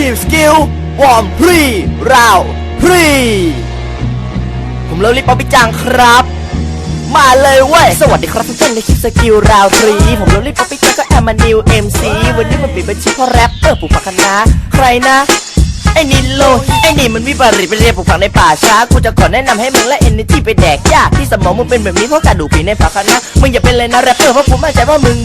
คีมสกิลวอร์มพรีราวพรีผมเลิลิปป๊อปปี้จังครับ มาเลยเว้ย สวัสดีครับทุกท่านในคลิปสกิลราวทรีผมเลิลิปป๊อปปี้จังก็แอมมานิวเอ็มซีวันนี้มันเปิดบัญชีเพราะแรปเปอร์ปลูกผักคะใครนะไอ้นิโลไอ้นี่มันวิปริตไปเรียนปลูกผักในป่าช้า กูจะขอแนะนำให้มึงและเอนเนจีไปแดกยาที่สมองมึงเป็นแบบนี้เพราะการดูผีในผักคะมึงอย่าเป็นเลยนะแรปเปอร์เพราะกูมั่นใจว่ามึง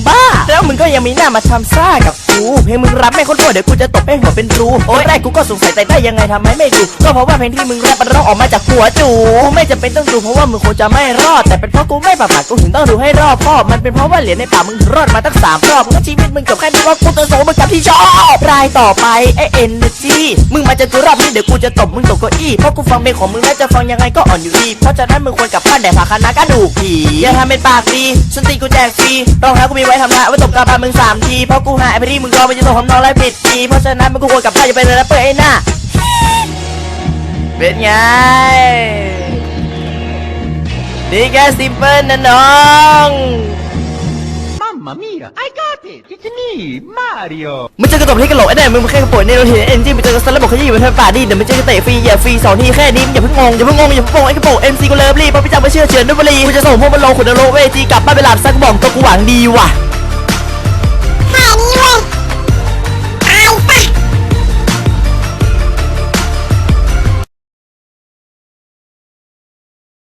มีหน้ามาทำซ่ากับกูเพลงมึงรับไม่คนโง่เดี๋ยวกูจะตบให้หัวเป็นรูโอ้ยแรกกูก็สงสัยแต่ได้ยังไงทำไมไม่ดูก็เพราะว่าเพลงที่มึงแรปมันร้องออกมาจากหัวจูไม่จำเป็นต้องดูเพราะว่ามึงคงจะไม่รอด แต่เป็นเพราะกูไม่ประมาทกูถึงต้องดูให้รอบคอบมันเป็นเพราะว่าเหรียญในป่ามึงรอดมาตั้งสามรอบก็ชีวิตมึงจบแค่นี้ว่ากูจะโสมึงกับที่ชอบรายต่อไปไอเอ็นจีมึงมาจอกูรอบนี้เดี๋ยวกูจะตบมึงตกเก้าอี้เพราะกูฟังเพลงของมึงแล้วจะฟังยังไงก็อ่อนอยู่ดีเพราะฉะนั้นมึงควรกลับบ้านแดกผักคะน้ากระดูกผีอย่าทำเป็นปากดีฉันตีกูแจกฟรีรองเท้ากูมีไว้ทำลายไว้ตบกาบามึงสามทีเพราะกูหาไอ้พรี่มึงรอไปจะตกหอมนอนไล่ปิดทีเพราะฉะนั้นมึงกูควรกลับบ้านอย่าไปเลยนะเปิดไอ้หน้าเป็นไงนี่แค่ซิมเปิลนะน้อง Mamma mia, I got it! It's me, Mario! มึงเจอกระตบที่กระโหลกไอ้แดงมึงมาแค่กระโปรงในรถเห็นเอ็นจีมึงเจอกระสันแล้วบอกขยี้อยู่บนป่าดินเดี๋ยวมึงเจอกระเตะฟรีอย่าฟรีสองทีแค่นี้มึงอย่าเพิ่งงงอย่าเพิ่งงงอย่าเพิ่งโปงไอ้กระโปรงเอ็มซีกูเลิฟรีเพราะพี่จังไม่เชื่อเชิญด้วยบรีกูจะส่งพวกมันลงขุนนรกเวทีกลับบ้านไปหลับซักบอกตัวกูหวังดีว่ะ